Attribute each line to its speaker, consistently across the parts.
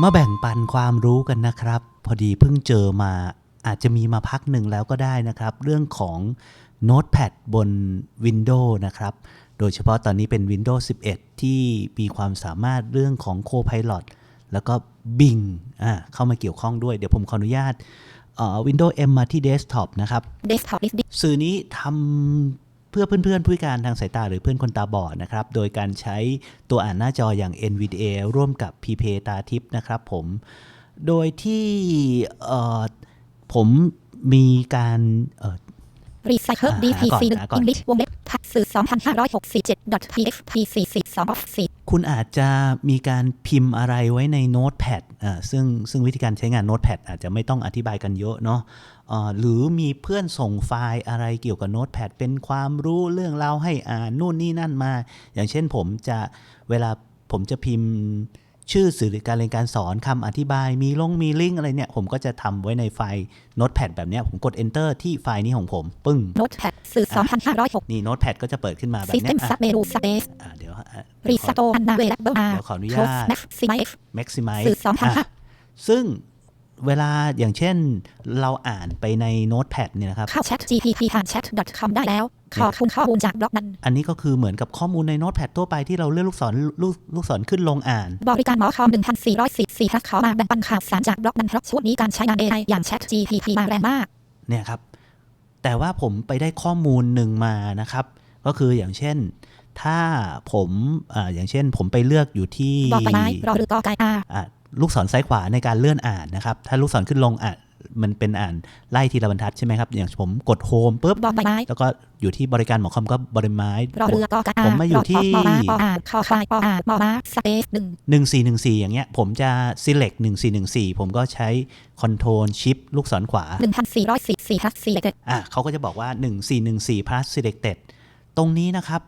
Speaker 1: มาแบ่งปันความรู้กันนะครับ พอดีเพิ่งเจอมาอาจจะมีมาพักหนึ่งแล้วก็ได้นะครับ เรื่องของ Notepad บน Windows นะครับ โดยเฉพาะตอนนี้เป็น Windows 11 ที่มีความสามารถเรื่องของ Copilot แล้วก็ Bing อ่าเข้ามาเกี่ยวข้องด้วย เดี๋ยวผมขออนุญาตเอ่อ Windows M มาที่ Desktop นะครับ
Speaker 2: desktop is
Speaker 1: สื่อนี้ทำ เพื่อเพื่อนๆผู้พิการทางสายตาหรือเพื่อนคนตาบอดนะครับ โดยการใช้ตัวอ่านหน้าจออย่าง NVDA ร่วมกับ p p ตาทิพนะครับผม โดยที่เอ่อผมมีการเอ่อ
Speaker 2: recycle
Speaker 1: อ่า
Speaker 2: dpc
Speaker 1: หาก่อน
Speaker 2: english วงเล็บพัดสื่อ2567 .php 4 2 4
Speaker 1: คุณอาจจะมีการพิมพ์อะไรไว้ใน Notepad อ่าซึ่งซึ่งวิธีการใช้งาน Notepad อาจจะไม่ต้องอธิบายกันเยอะเนาะอ่า หรือมีเพื่อนส่งไฟล์อะไรเกี่ยวกับ Notepad เป็นความรู้เรื่องราวให้อ่านนู่นนี่นั่นมา อย่างเช่นผมจะเวลาผมจะพิมพ์ชื่อสื่อการเรียนการสอนคำอธิบายมีลงมีลิงก์อะไรเนี่ย ผมก็จะทำไว้ในไฟล์ Notepad แบบเนี้ยผมกด Enter ที่ไฟล์นี้ของผม ปึ้ง
Speaker 2: notepad สื่อ2506
Speaker 1: นี่ Notepad ก็จะเปิดขึ้นมาแบบเนี้
Speaker 2: system
Speaker 1: ยอะ
Speaker 2: sub menu space
Speaker 1: อะเดี๋ยวอะเดี๋ยวขอ
Speaker 2: restore unavailable r
Speaker 1: เดี๋ยวขออนุญาต
Speaker 2: close maximize
Speaker 1: maximize
Speaker 2: สื่อสองพันห้า
Speaker 1: อะซึ่ง เวลาอย่างเช่นเราอ่านไปใน Notepad เนี่ยนะครับ
Speaker 2: เข้า chat gpt ผ่าน chat com ได้แล้ว ขอคุณข้อมูลจากบล็อกนั้น
Speaker 1: อันนี้ก็คือเหมือนกับข้อมูลใน Notepad ทั่วไปที่เราเลื่อนลูกศรลูกลูกศรขึ้นลงอ่าน
Speaker 2: บริการหมอคอม1444ทักขอมาแบ่งปันข่าวสารจากบล็อกนั้นเพราะช่วงนี้การใช้งาน AI อย่าง chat gpt มาแรงมาก
Speaker 1: เนี่ยครับ แต่ว่าผมไปได้ข้อมูลหนึ่งมานะครับ ก็คืออย่างเช่น ถ้าผมอ่าอย่างเช่นผมไปเลือกอยู่ที่
Speaker 2: บอกไปไม้รอหรือกอไก่อา
Speaker 1: อะ ลูกศรซ้ายขวาในการเลื่อนอ่านนะครับ ถ้าลูกศรขึ้นลงอะมันเป็นอ่านไล่ทีละบรรทัดใช่ไหมครับ อย่างผมกดโฮมปุ๊บ
Speaker 2: บอกใบไม้
Speaker 1: แล้วก็อยู่ที่บริการหมอคอมก็บริไม้
Speaker 2: รอเรือกอไก่อา
Speaker 1: ผมมาอยู่ที่
Speaker 2: รอปอปออ่านคอควายปออ่านมอม้า space หนึ่ง
Speaker 1: หนึ่งสี่หนึ่งสี่อย่างเงี้ย ผมจะ select หนึ่งสี่หนึ่งสี่ผมก็ใช้ control shift ลูกศรขวา
Speaker 2: หนึ่งพันสี่ร้อยสี่สี่ทักสี่เจ็ด
Speaker 1: อะเขาก็จะบอกว่า1414 plus selected ตรงนี้นะครับ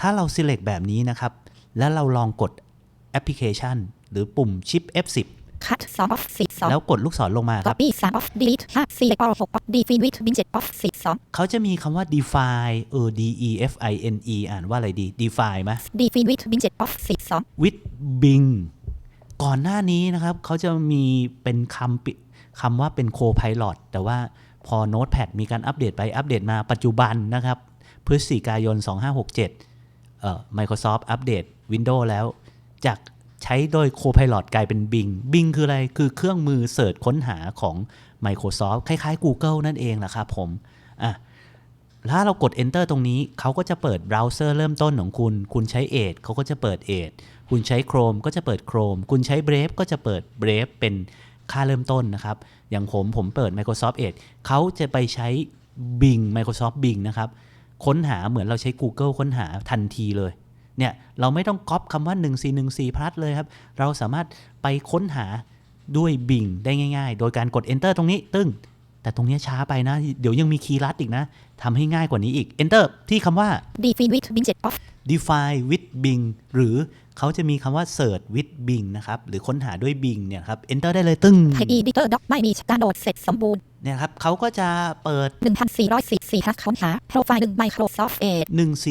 Speaker 1: ถ้าเรา select แบบนี้นะครับ แล้วเราลองกด application หรือปุ่ม shift F10
Speaker 2: คัดสองออฟสิบสอง
Speaker 1: แล้วกดลูกศรลงมาค
Speaker 2: ก๊อ
Speaker 1: รับ
Speaker 2: ปปี้สามออฟดีลิทห้าสี่ออหกออฟดีฟินวิทบินเจ็ดออฟสิบสอง
Speaker 1: เขาจะมีคำว่า define เออ D E F I N E อ่านว่าอะไรดี define ไหม
Speaker 2: ดีฟินวิทบินเจ็ดออฟสิบสอง
Speaker 1: with Bing ก่อนหน้านี้นะครับเขาจะมีเป็นคำปิคำว่าเป็น co-pilot แต่ว่าพอ Notepad มีการอัปเดตไปอัปเดตมาปัจจุบันนะครับ พฤศจิกายน 2567เอ่อ Microsoft อัปเดต Windows แล้วจาก ใช้โดย Copilot กลายเป็น Bing Bing คืออะไร คือเครื่องมือเสิร์ชค้นหาของ Microsoft คล้ายๆ Google นั่นเองแหละครับผมอะถ้าเรากด enter ตรงนี้ เขาก็จะเปิดเบราว์เซอร์เริ่มต้นของคุณ คุณใช้ Edge เขาก็จะเปิด Edge คุณใช้ Chrome ก็จะเปิด Chrome คุณใช้ Brave ก็จะเปิด Brave เป็นค่าเริ่มต้นนะครับ อย่างผมผมเปิด Microsoft Edge เขาจะไปใช้ Bing Microsoft Bing นะครับ ค้นหาเหมือนเราใช้ Google ค้นหาทันทีเลย เนี่ยเราไม่ต้องก๊อปคำว่า 1414 plus เลยครับ เราสามารถไปค้นหาด้วยบิงได้ง่าย ๆ โดยการกด enter ตรงนี้ตึ้ง แต่ตรงเนี้ยช้าไปนะ เดี๋ยวยังมีคีย์ลัดอีกนะทำให้ง่ายกว่านี้อีก enter ที่คำว่า
Speaker 2: ดีฟินวิทบินเจ็ดออฟ
Speaker 1: define with Bing หรือเขาจะมีคำว่า search with Bing นะครับ หรือค้นหาด้วย Bing เนี่ยครับ enter ได้เลยตึ้ง
Speaker 2: ไทยอีดิเตอร์ด็อกไม่มีการโหลดเสร็จสมบูรณ์
Speaker 1: เนี่ยครับเขาก็จะเปิด
Speaker 2: หนึ่งพันสี่ร้อยสี่สี่ทักค้นหาโปรไฟล์หนึ่ง Microsoft Edge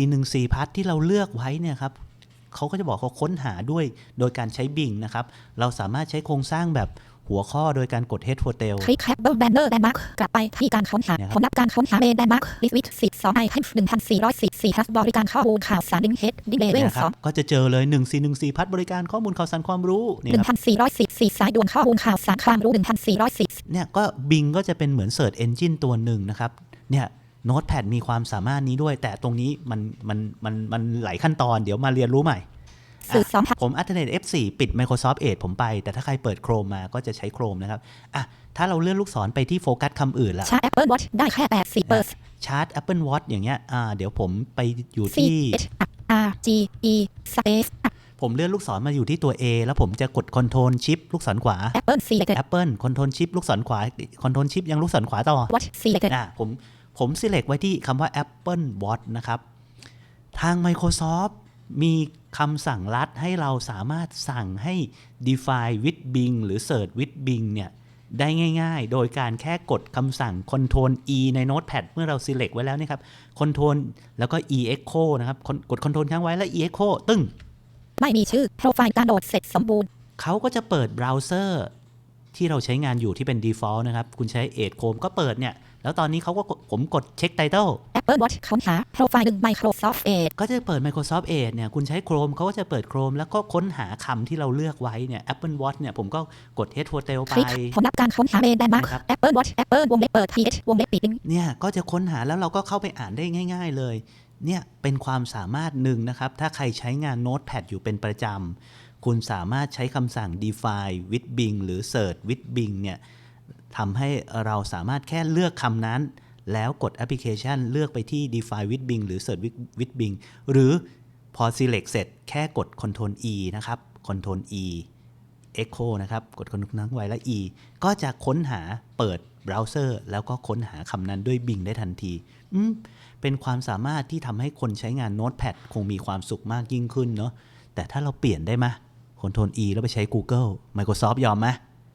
Speaker 1: 1414พัทที่เราเลือกไว้เนี่ยครับเขาก็จะบอกเขาค้นหาด้วยโดยการใช้ Bing นะครับ เราสามารถใช้โครงสร้างแบบ หัวข้อโดยการกด head hotel
Speaker 2: คลิกแคปเบิลแบนเนอร์แดนมาร์กกลับไปที่การค้นหา
Speaker 1: เนี่ยครับ
Speaker 2: ผลลัพธ์การค้นหาเมนแดนมาร์กลิสวิตสิบสองไอเทมหนึ่งพันสี่ร้อยสี่สี่ทักบริการข้อมูลข่าวสารลิงเฮดดิเลเวล
Speaker 1: เนี่ยค
Speaker 2: ส
Speaker 1: รั
Speaker 2: อบง
Speaker 1: ก็จะเจอเลย1414พัทบริการข้อมูลข่าวสารความรู้เนี่ย
Speaker 2: หนึ่
Speaker 1: ค
Speaker 2: ง
Speaker 1: รับ
Speaker 2: พันสี่ร้อยสี่สี่สายด่วนข้อมูลข่าวสารความรู้หนึ่งพันสี่ร้อยสี่
Speaker 1: เนี่ยก็ Bing ก็จะเป็นเหมือน Search Engine ตัวหนึ่งนะครับเนี่ย Notepad มีความสามารถนี้ด้วย แต่ตรงนี้มันมันมันมันหลายขั้นตอนเดี๋ยวมาเรียนรู้ใหม่
Speaker 2: สื่อสองพัน
Speaker 1: ผม Alternate F4 ปิด Microsoft Edge ผมไป แต่ถ้าใครเปิด Chrome มาก็จะใช้ Chrome นะครับ อะ ถ้าเราเลื่อนลูกศรไปที่โฟกัสคำอื่นละ
Speaker 2: ชาร์จ Apple Watch ได้แค่แปดสี่เปอร์
Speaker 1: ชาร์จ Apple Watch อย่างเงี้ย อ่า เดี๋ยวผมไปอยู่
Speaker 2: C
Speaker 1: ที่
Speaker 2: H R G E Space
Speaker 1: ผมเลื่อนลูกศรมาอยู่ที่ตัว A แล้วผมจะกด Control Shift ลูกศรขวา
Speaker 2: Apple Selected
Speaker 1: Apple Control Shift ลูกศรขวา Control Shift ยังลูกศรขวาต่อ
Speaker 2: Watch Selected
Speaker 1: อะผมผม select ไว้ที่คำว่า Apple Watch นะครับ ทาง Microsoft มีคำสั่งลัดให้เราสามารถสั่งให้ define with Bing หรือ search with Bing เนี่ยได้ง่าย ๆ โดยการแค่กดคำสั่ง Control E ใน Notepad เมื่อเรา select ไว้แล้วนี่ครับ Control แล้วก็ E echo นะครับ กด Control ค้างไว้แล้ว E echo ตึ้ง
Speaker 2: ไม่มีชื่อ โปรไฟล์การโหลดเสร็จสมบูรณ์
Speaker 1: เขาก็จะเปิดเบราว์เซอร์ที่เราใช้งานอยู่ที่เป็น default นะครับ คุณใช้ Edge Chrome ก็เปิดเนี่ย แล้วตอนนี้เขาก็กดผมกดเช็ค Title
Speaker 2: Apple Watch ค้นหาโปรไฟล์หนึ่ง Microsoft Edge
Speaker 1: ก็จะเปิด Microsoft Edge เนี่ยคุณใช้ Chrome เขาก็จะเปิด Chrome แล้วก็ค้นหาคำที่เราเลือกไว้เนี่ย Apple Watch เนี่ยผมก็กด Head Hotel
Speaker 2: ค
Speaker 1: ไป
Speaker 2: ลิกผลลัพธ์การค้นหาเมนแดนมาร์ก
Speaker 1: นะครับ
Speaker 2: Apple Watch Apple วงเล็บเปิด th วงเล็บปิดลิงก์
Speaker 1: เนี่ยก็จะค้นหาแล้วเราก็เข้าไปอ่านได้ง่าย ๆ เลยเนี่ยเป็นความสามารถหนึ่งนะครับ ถ้าใครใช้งาน Notepad อยู่เป็นประจำ คุณสามารถใช้คำสั่ง define with Bing หรือ search with Bing เนี่ยทำให้เราสามารถแค่เลือกคำนั้น แล้วกดแอปพลิเคชันเลือกไปที่ define with Bing หรือ search with Bing หรือพอ select เสร็จแค่กด Ctrl E นะครับ Ctrl E Echo นะครับ กดคอนทั้งไว้และ E ก็จะค้นหาเปิดเบราว์เซอร์แล้วก็ค้นหาคำนั้นด้วย Bing ได้ทันทีเป็นความสามารถที่ทำให้คนใช้งาน Notepad คงมีความสุขมากยิ่งขึ้นเนาะแต่ถ้าเราเปลี่ยนได้ไหม Ctrl E แล้วไปใช้ Google Microsoft ยอมไหม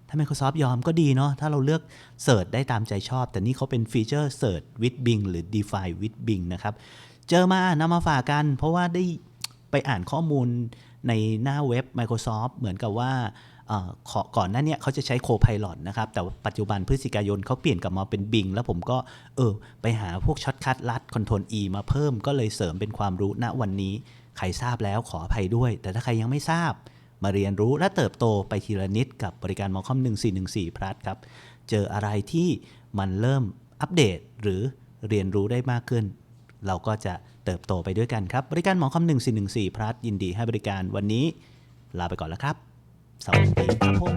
Speaker 1: ถ้า Microsoft ยอมก็ดีเนาะถ้าเราเลือกเสิร์ชได้ตามใจชอบ แต่นี่เขาเป็นฟีเจอร์ Search with Bing หรือ Define with Bing นะครับ เจอมานำมาฝากกัน เพราะว่าได้ไปอ่านข้อมูลในหน้าเว็บ Microsoft เหมือนกับว่าก่อนหน้านี้เขาจะใช้ Copilot นะครับ แต่ปัจจุบันพฤศจิกายนเขาเปลี่ยนกลับมาเป็น Bing แล้วผมก็เออไปหาพวกช็อตคัทลัด Ctrl E มาเพิ่มก็เลยเสริมเป็นความรู้ณวันนี้ ใครทราบแล้วขออภัยด้วย แต่ถ้าใครยังไม่ทราบ มาเรียนรู้และเติบโตไปทีละนิดกับบริการมอคอม1414พลัสครับ เจออะไรที่มันเริ่มอัปเดตหรือเรียนรู้ได้มากขึ้น เราก็จะเติบโตไปด้วยกันครับ บริการหมอคอม1414พลัสยินดีให้บริการวันนี้ ลาไปก่อนแล้วครับ สวัสดีครับผม